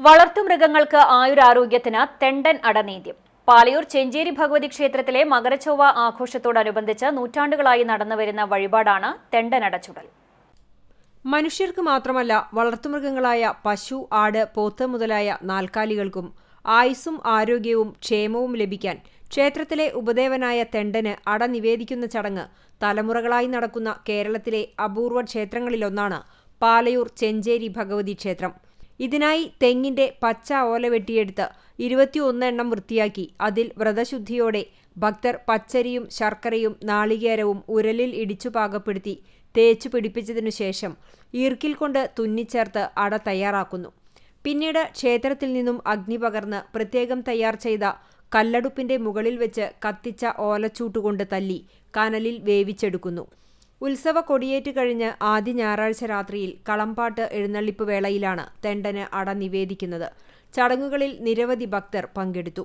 വളർത്തുമൃഗങ്ങൾക്ക് ആയുരാരോഗ്യത്തിന് തെണ്ടൻ അടനേദ്യം പാലയൂർ ചെഞ്ചേരി ഭഗവതി ക്ഷേത്രത്തിലെ മകരച്ചൊവ്വ ആഘോഷത്തോടനുബന്ധിച്ച് നൂറ്റാണ്ടുകളായി നടന്നുവരുന്ന വഴിപാടാണ് തെണ്ടൻ അടച്ചുടൽ. മനുഷ്യർക്ക് മാത്രമല്ല വളർത്തുമൃഗങ്ങളായ പശു ആട് പോത്ത് മുതലായ നാൽക്കാലികൾക്കും ആയുസ്സും ആരോഗ്യവും ക്ഷേമവും ലഭിക്കാൻ ക്ഷേത്രത്തിലെ ഉപദേവനായ തെണ്ടന് അട നിവേദിക്കുന്ന ചടങ്ങ് തലമുറകളായി നടക്കുന്ന കേരളത്തിലെ അപൂർവ ക്ഷേത്രങ്ങളിലൊന്നാണ് പാലയൂർ ചെഞ്ചേരി ഭഗവതി ക്ഷേത്രം. ഇതിനായി തെങ്ങിന്റെ പച്ച ഓല വെട്ടിയെടുത്ത് ഇരുപത്തിയൊന്ന് എണ്ണം വൃത്തിയാക്കി. അതിൽ വ്രതശുദ്ധിയോടെ ഭക്തർ പച്ചരിയും ശർക്കരയും നാളികേരവും ഉരലിൽ ഇടിച്ചു പാകപ്പെടുത്തി തേച്ചു പിടിപ്പിച്ചതിനു ശേഷം ഈർക്കിൽ കൊണ്ട് തുന്നിച്ചേർത്ത് അട തയ്യാറാക്കുന്നു. പിന്നീട് ക്ഷേത്രത്തിൽ നിന്നും അഗ്നി പകർന്ന് പ്രത്യേകം തയ്യാർ ചെയ്ത കല്ലടുപ്പിന്റെ മുകളിൽ വെച്ച് കത്തിച്ച ഓലച്ചൂട്ടുകൊണ്ട് തല്ലി കനലിൽ വേവിച്ചെടുക്കുന്നു. ഉത്സവ കൊടിയേറ്റ് കഴിഞ്ഞ് ആദ്യ ഞായറാഴ്ച രാത്രിയിൽ കളംപാട്ട് എഴുന്നള്ളിപ്പ് വേളയിലാണ് തെണ്ടന് അട നിവേദിക്കുന്നത്. ചടങ്ങുകളിൽ നിരവധി ഭക്തർ പങ്കെടുത്തു.